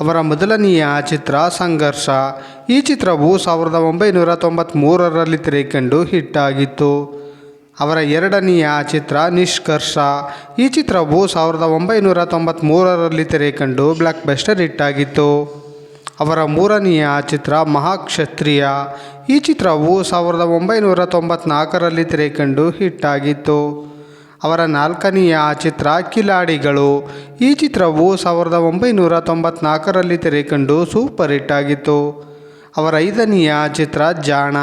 ಅವರ ಮೊದಲನೆಯ ಚಿತ್ರ ಸಂಘರ್ಷ. ಈ ಚಿತ್ರವು ಸಾವಿರದ ಒಂಬೈನೂರ ತೊಂಬತ್ತ್ಮೂರರಲ್ಲಿ ತೆರೆಕಂಡು ಹಿಟ್ ಆಗಿತ್ತು ಅವರ ಎರಡನೆಯ ಚಿತ್ರ ನಿಷ್ಕರ್ಷ. ಈ ಚಿತ್ರವು ಸಾವಿರದ ಒಂಬೈನೂರ ತೊಂಬತ್ತ್ಮೂರರಲ್ಲಿ ತೆರೆಕಂಡು ಬ್ಲಾಕ್ ಬೆಸ್ಟರ್ ಹಿಟ್ ಆಗಿತ್ತು ಅವರ ಮೂರನೆಯ ಚಿತ್ರ ಮಹಾಕ್ಷತ್ರಿಯ. ಈ ಚಿತ್ರವು ಸಾವಿರದ ಒಂಬೈನೂರ ತೊಂಬತ್ನಾಲ್ಕರಲ್ಲಿ ತೆರೆಕಂಡು ಹಿಟ್ ಆಗಿತ್ತು ಅವರ ನಾಲ್ಕನೆಯ ಚಿತ್ರ ಕಿಲಾಡಿಗಳು. ಈ ಚಿತ್ರವು ಸಾವಿರದ ಒಂಬೈನೂರ ತೊಂಬತ್ನಾಲ್ಕರಲ್ಲಿ ತೆರೆಕಂಡು ಸೂಪರ್ ಹಿಟ್ ಆಗಿತ್ತು. ಅವರ ಐದನೆಯ ಚಿತ್ರ ಜಾಣ.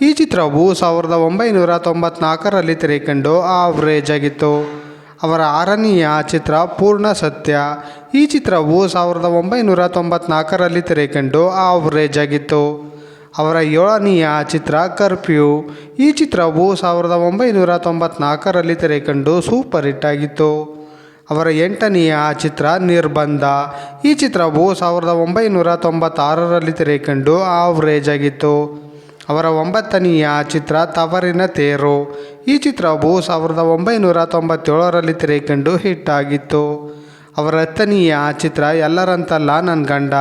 ಈ ಚಿತ್ರವು ಸಾವಿರದ ಒಂಬೈನೂರ ತೊಂಬತ್ನಾಲ್ಕರಲ್ಲಿ ತೆರೆಕಂಡು ಆವ್ರೇಜ್ ಆಗಿತ್ತು. ಅವರ ಆರನೆಯ ಚಿತ್ರ ಪೂರ್ಣ ಸತ್ಯ. ಈ ಚಿತ್ರವು ಸಾವಿರದ ಒಂಬೈನೂರ ತೊಂಬತ್ನಾಲ್ಕರಲ್ಲಿ ತೆರೆಕಂಡು ಆವ್ರೇಜ್ ಆಗಿತ್ತು. ಅವರ ಏಳನೆಯ ಚಿತ್ರ ಕರ್ಫ್ಯೂ ಈ ಚಿತ್ರವು ಸಾವಿರದ ಒಂಬೈನೂರ ತೊಂಬತ್ನಾಲ್ಕರಲ್ಲಿ ತೆರೆಕಂಡು ಸೂಪರ್ ಹಿಟ್ ಆಗಿತ್ತು. ಅವರ ಎಂಟನೆಯ ಚಿತ್ರ ನಿರ್ಬಂಧ. ಈ ಚಿತ್ರವು ಸಾವಿರದ ಒಂಬೈನೂರ ತೊಂಬತ್ತಾರರಲ್ಲಿ ತೆರೆಕಂಡು ಆವ್ರೇಜ್ ಆಗಿತ್ತು. ಅವರ ಒಂಬತ್ತನೆಯ ಚಿತ್ರ ತವರಿನ ತೇರು. ಈ ಚಿತ್ರವು ಸಾವಿರದ ಒಂಬೈನೂರ ತೊಂಬತ್ತೇಳರಲ್ಲಿ ತೆರೆಕಂಡು ಹಿಟ್ ಆಗಿತ್ತು. ಅವರ ಹತ್ತನೆಯ ಚಿತ್ರ ಎಲ್ಲರಂತಲ್ಲ ನನ್ನ ಗಂಡ.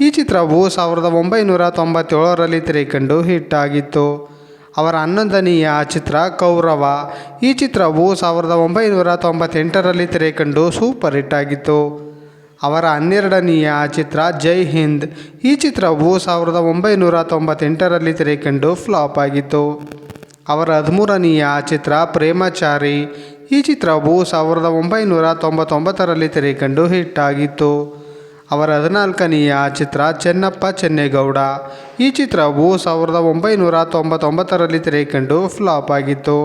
ಈ ಚಿತ್ರವು ಸಾವಿರದ ಒಂಬೈನೂರ ತೊಂಬತ್ತೇಳರಲ್ಲಿ ತೆರೆಕಂಡು ಹಿಟ್ ಆಗಿತ್ತು. ಅವರ ಹನ್ನೊಂದನೆಯ ಚಿತ್ರ ಕೌರವ. ಈ ಚಿತ್ರವು ಸಾವಿರದ ಒಂಬೈನೂರ ತೊಂಬತ್ತೆಂಟರಲ್ಲಿ ತೆರೆಕಂಡು ಸೂಪರ್ ಹಿಟ್ ಆಗಿತ್ತು. ಅವರ ಹನ್ನೆರಡನೆಯ ಚಿತ್ರ ಜೈ ಹಿಂದ್. ಈ ಚಿತ್ರವು ಸಾವಿರದ ಒಂಬೈನೂರ ತೊಂಬತ್ತೆಂಟರಲ್ಲಿ ತೆರೆಕಂಡು ಫ್ಲಾಪ್ ಆಗಿತ್ತು. ಅವರ ಹದಿಮೂರನೆಯ ಚಿತ್ರ ಪ್ರೇಮಚಾರಿ. ಈ ಚಿತ್ರವು ಸಾವಿರದ ಒಂಬೈನೂರ ತೊಂಬತ್ತೊಂಬತ್ತರಲ್ಲಿ ತೆರೆಕಂಡು ಹಿಟ್ ಆಗಿತ್ತು ಅವರ ಹದಿನಾಲ್ಕನೆಯ ಚಿತ್ರ ಚೆನ್ನಪ್ಪ ಚೆನ್ನೇಗೌಡ. ಈ ಚಿತ್ರವು ಸಾವಿರದ ಒಂಬೈನೂರ ತೊಂಬತ್ತೊಂಬತ್ತರಲ್ಲಿ ತೆರೆಕಂಡು ಫ್ಲಾಪ್ ಆಗಿತ್ತು.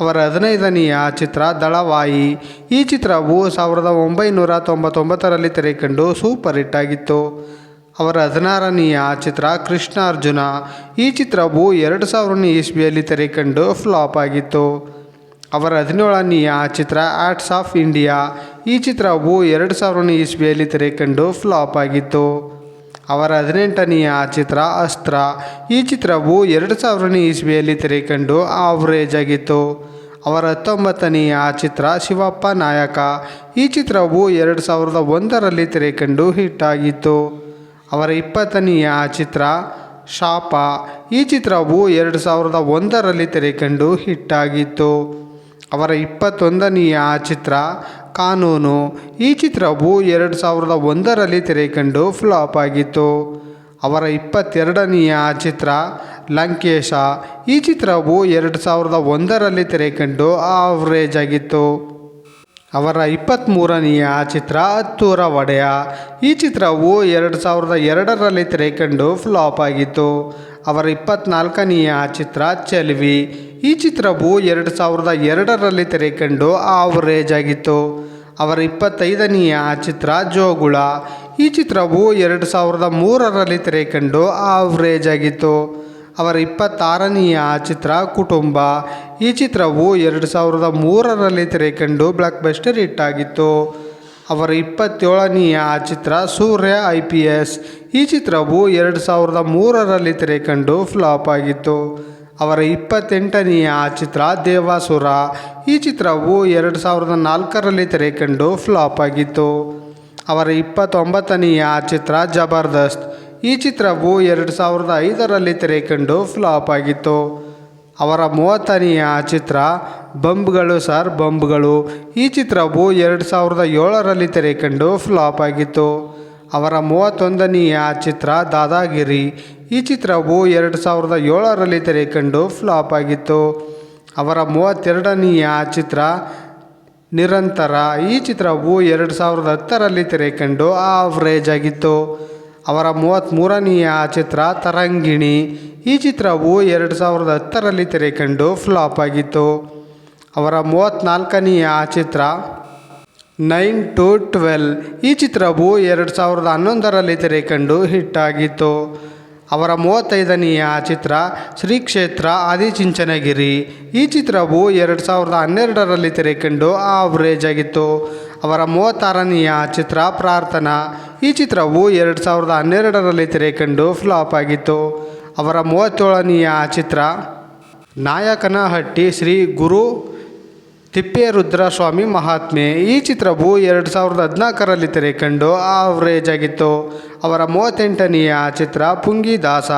ಅವರ ಹದಿನೈದನೆಯ ಚಿತ್ರ ದಳವಾಯಿ. ಈ ಚಿತ್ರವು ಸಾವಿರದ ಒಂಬೈನೂರ ತೊಂಬತ್ತೊಂಬತ್ತರಲ್ಲಿ ತೆರೆಕಂಡು ಸೂಪರ್ ಹಿಟ್ ಆಗಿತ್ತು. ಅವರ ಹದಿನಾರನೆಯ ಚಿತ್ರ ಕೃಷ್ಣಾರ್ಜುನ. ಈ ಚಿತ್ರವು ಎರಡು ಸಾವಿರನೇ ಇಸ್ವಿಯಲ್ಲಿ ತೆರೆಕಂಡು ಫ್ಲಾಪ್ ಆಗಿತ್ತು. ಅವರ ಹದಿನೇಳನೆಯ ಚಿತ್ರ ಆರ್ಟ್ಸ್ ಆಫ್ ಇಂಡಿಯಾ ಈ ಚಿತ್ರವು ಎರಡು ಸಾವಿರನೇ ಇಸ್ವಿಯಲ್ಲಿ ತೆರೆಕಂಡು ಫ್ಲಾಪ್ ಆಗಿತ್ತು. ಅವರ ಹದಿನೆಂಟನೆಯ ಚಿತ್ರ ಅಸ್ತ್ರ. ಈ ಚಿತ್ರವು ಎರಡು ಸಾವಿರನೇ ಇಸ್ವಿಯಲ್ಲಿ ತೆರೆಕಂಡು ಆವರೇಜ್ ಆಗಿತ್ತು. ಅವರ ಹತ್ತೊಂಬತ್ತನೆಯ ಚಿತ್ರ ಶಿವಪ್ಪ ನಾಯಕ. ಈ ಚಿತ್ರವು ಎರಡು ಸಾವಿರದ ಒಂದರಲ್ಲಿ ತೆರೆಕಂಡು ಹಿಟ್ ಆಗಿತ್ತು. ಅವರ ಇಪ್ಪತ್ತನೆಯ ಚಿತ್ರ ಶಾಪ. ಈ ಚಿತ್ರವು ಎರಡು ಸಾವಿರದ ಒಂದರಲ್ಲಿ ತೆರೆಕಂಡು ಹಿಟ್ ಆಗಿತ್ತು. ಅವರ ಇಪ್ಪತ್ತೊಂದನೆಯ ಚಿತ್ರ ಕಾನೂನು. ಈ ಚಿತ್ರವು ಎರಡು ಸಾವಿರದ ಒಂದರಲ್ಲಿ ತೆರೆಕಂಡು ಫ್ಲಾಪ್ ಆಗಿತ್ತು. ಅವರ ಇಪ್ಪತ್ತೆರಡನೆಯ ಚಿತ್ರ ಲಂಕೇಶ. ಈ ಚಿತ್ರವು ಎರಡು ಸಾವಿರದ ಒಂದರಲ್ಲಿ ತೆರೆಕಂಡು ಆವ್ರೇಜ್ ಆಗಿತ್ತು. ಅವರ ಇಪ್ಪತ್ತ್ಮೂರನೆಯ ಚಿತ್ರ ಹತ್ತೂರ ಒಡೆಯ. ಈ ಚಿತ್ರವು ಎರಡು ಸಾವಿರದ ಎರಡರಲ್ಲಿ ತೆರೆಕಂಡು ಫ್ಲಾಪ್ ಆಗಿತ್ತು. ಅವರ ಇಪ್ಪತ್ನಾಲ್ಕನೆಯ ಚಿತ್ರ ಚೆಲ್ವಿ. ಈ ಚಿತ್ರವು ಎರಡು ಸಾವಿರದ ಎರಡರಲ್ಲಿ ತೆರೆಕಂಡು ಆವರೇಜ್ ಆಗಿತ್ತು. ಅವರ ಇಪ್ಪತ್ತೈದನೆಯ ಚಿತ್ರ ಜೋಗುಳ. ಈ ಚಿತ್ರವು ಎರಡು ಸಾವಿರದ ಮೂರರಲ್ಲಿ ತೆರೆಕಂಡು ಆವ್ರೇಜ್ ಆಗಿತ್ತು. ಅವರ ಇಪ್ಪತ್ತಾರನೆಯ ಚಿತ್ರ ಕುಟುಂಬ. ಈ ಚಿತ್ರವು ಎರಡು ಸಾವಿರದ ಮೂರರಲ್ಲಿ ತೆರೆಕಂಡು ಬ್ಲಾಕ್ ಬಸ್ಟರ್ ಹಿಟ್ ಆಗಿತ್ತು. ಅವರ ಇಪ್ಪತ್ತೇಳನೆಯ ಚಿತ್ರ ಸೂರ್ಯ ಐ ಪಿ ಎಸ್. ಈ ಚಿತ್ರವು ಎರಡು ಸಾವಿರದ ಮೂರರಲ್ಲಿ ತೆರೆಕಂಡು ಫ್ಲಾಪ್ ಆಗಿತ್ತು. ಅವರ ಇಪ್ಪತ್ತೆಂಟನೆಯ ಚಿತ್ರ ದೇವಾಸುರ. ಈ ಚಿತ್ರವು ಎರಡು ಸಾವಿರದ ನಾಲ್ಕರಲ್ಲಿ ತೆರೆಕಂಡು ಫ್ಲಾಪ್ ಆಗಿತ್ತು. ಅವರ ಇಪ್ಪತ್ತೊಂಬತ್ತನೆಯ ಚಿತ್ರ ಜಬರ್ದಸ್ತ್. ಈ ಚಿತ್ರವು ಎರಡು ಸಾವಿರದ ಐದರಲ್ಲಿ ತೆರೆಕಂಡು ಫ್ಲಾಪ್ ಆಗಿತ್ತು. ಅವರ ಮೂವತ್ತನೆಯ ಚಿತ್ರ ಬಂಬ್ಗಳು ಸರ್, ಬಂಬ್ಗಳು. ಈ ಚಿತ್ರವು ಎರಡು ಸಾವಿರದ ಏಳರಲ್ಲಿ ತೆರೆಕಂಡು ಫ್ಲಾಪ್ ಆಗಿತ್ತು. ಅವರ ಮೂವತ್ತೊಂದನೆಯ ಚಿತ್ರ ದಾದಾಗಿರಿ. ಈ ಚಿತ್ರವು ಎರಡು ಸಾವಿರದ ಏಳರಲ್ಲಿ ತೆರೆಕಂಡು ಫ್ಲಾಪ್ ಆಗಿತ್ತು. ಅವರ ಮೂವತ್ತೆರಡನೆಯ ಚಿತ್ರ ನಿರಂತರ. ಈ ಚಿತ್ರವು ಎರಡು ಸಾವಿರದ ಹತ್ತರಲ್ಲಿ ತೆರೆಕಂಡು ಆವ್ರೇಜ್ ಆಗಿತ್ತು. ಅವರ ಮೂವತ್ತ್ಮೂರನೆಯ ಚಿತ್ರ ತರಂಗಿಣಿ. ಈ ಚಿತ್ರವು ಎರಡು ಸಾವಿರದ ಹತ್ತರಲ್ಲಿ ತೆರೆಕಂಡು ಫ್ಲಾಪ್ ಆಗಿತ್ತು. ಅವರ ಮೂವತ್ತ್ನಾಲ್ಕನೆಯ ಚಿತ್ರ ನೈನ್ ಟು ಟ್ವೆಲ್. ಈ ಚಿತ್ರವು ಎರಡು ಸಾವಿರದ ಹನ್ನೊಂದರಲ್ಲಿ ತೆರೆ ಕಂಡು ಹಿಟ್ಟಾಗಿತ್ತು ಅವರ ಮೂವತ್ತೈದನೆಯ ಚಿತ್ರ ಶ್ರೀ ಕ್ಷೇತ್ರ ಆದಿಚುಂಚನಗಿರಿ. ಈ ಚಿತ್ರವು ಎರಡು ಸಾವಿರದ ಹನ್ನೆರಡರಲ್ಲಿ ತೆರೆ ಕಂಡು ಆವ್ರೇಜ್ ಆಗಿತ್ತು ಅವರ ಮೂವತ್ತಾರನೆಯ ಚಿತ್ರ ಪ್ರಾರ್ಥನಾ. ಈ ಚಿತ್ರವು ಎರಡು ಸಾವಿರದ ಹನ್ನೆರಡರಲ್ಲಿ ತೆರೆ ಕಂಡು ಫ್ಲಾಪ್ ಆಗಿತ್ತು. ಅವರ ಮೂವತ್ತೇಳನೆಯ ಚಿತ್ರ ನಾಯಕನಹಟ್ಟಿ ಶ್ರೀ ಗುರು ತಿಪ್ಪೇರುದ್ರಸ್ವಾಮಿ ಮಹಾತ್ಮೆ ಈ ಚಿತ್ರವು ಎರಡು ಸಾವಿರದ ಹದಿನಾಲ್ಕರಲ್ಲಿ ತೆರೆ ಕಂಡು ಆವ್ರೇಜ್ ಆಗಿತ್ತು ಅವರ ಮೂವತ್ತೆಂಟನೆಯ ಚಿತ್ರ ಪುಂಗಿದಾಸ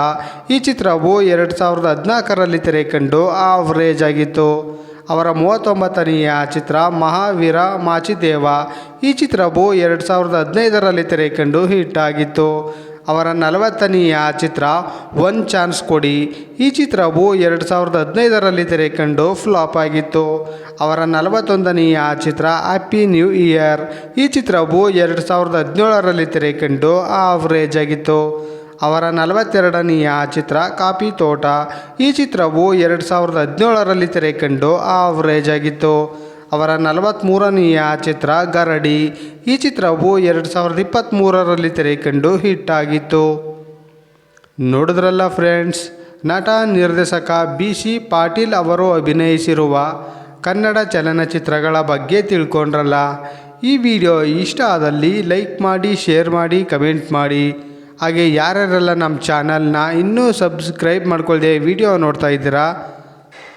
ಈ ಚಿತ್ರವು ಎರಡು ಸಾವಿರದ ಹದಿನಾಲ್ಕರಲ್ಲಿ ತೆರೆ ಕಂಡು ಆವ್ರೇಜ್ ಆಗಿತ್ತು ಅವರ ಮೂವತ್ತೊಂಬತ್ತನೆಯ ಚಿತ್ರ ಮಹಾವೀರ ಮಾಚಿದೇವ ಈ ಚಿತ್ರವು ಎರಡು ಸಾವಿರದ ಹದಿನೈದರಲ್ಲಿ ತೆರೆ ಕಂಡು ಹಿಟ್ ಆಗಿತ್ತು. ಅವರ ನಲವತ್ತನೆಯ ಚಿತ್ರ ಒನ್ ಚಾನ್ಸ್ ಕೊಡಿ. ಈ ಚಿತ್ರವು ಎರಡು ಸಾವಿರದ ಹದಿನೈದರಲ್ಲಿ ತೆರೆ ಕಂಡು ಫ್ಲಾಪ್ ಆಗಿತ್ತು. ಅವರ ನಲವತ್ತೊಂದನೆಯ ಚಿತ್ರ ಹ್ಯಾಪಿ ನ್ಯೂ ಇಯರ್ ಈ ಚಿತ್ರವು ಎರಡು ಸಾವಿರದ ಹದಿನೇಳರಲ್ಲಿ ತೆರೆ ಕಂಡು ಆವ್ರೇಜ್ ಆಗಿತ್ತು. ಅವರ ನಲವತ್ತೆರಡನೆಯ ಚಿತ್ರ ಕಾಪಿ ತೋಟ ಈ ಚಿತ್ರವು ಎರಡು ಸಾವಿರದ ಹದಿನೇಳರಲ್ಲಿ ತೆರೆ ಕಂಡು ಆವ್ರೇಜ್ ಆಗಿತ್ತು. ಅವರ ನಲವತ್ತ್ಮೂರನೆಯ ಚಿತ್ರ ಗರಡಿ. ಈ ಚಿತ್ರವು ಎರಡು ಸಾವಿರದ ಇಪ್ಪತ್ತ್ಮೂರರಲ್ಲಿ ತೆರೆ ಕಂಡು ಹಿಟ್ ಆಗಿತ್ತು. ನೋಡಿದ್ರಲ್ಲ ಫ್ರೆಂಡ್ಸ್, ನಟ, ನಿರ್ದೇಶಕ ಬಿ ಸಿ ಪಾಟೀಲ್ ಅವರು ಅಭಿನಯಿಸಿರುವ ಕನ್ನಡ ಚಲನಚಿತ್ರಗಳ ಬಗ್ಗೆ ತಿಳ್ಕೊಂಡ್ರಲ್ಲ. ಈ ವಿಡಿಯೋ ಇಷ್ಟ ಆದಲ್ಲಿ ಲೈಕ್ ಮಾಡಿ, ಶೇರ್ ಮಾಡಿ, ಕಮೆಂಟ್ ಮಾಡಿ. ಹಾಗೆ ಯಾರ್ಯಾರೆಲ್ಲ ನಮ್ಮ ಚಾನಲ್ನ ಇನ್ನೂ ಸಬ್ಸ್ಕ್ರೈಬ್ ಮಾಡ್ಕೊಳ್ದೆ ವಿಡಿಯೋ ನೋಡ್ತಾ ಇದ್ದೀರಾ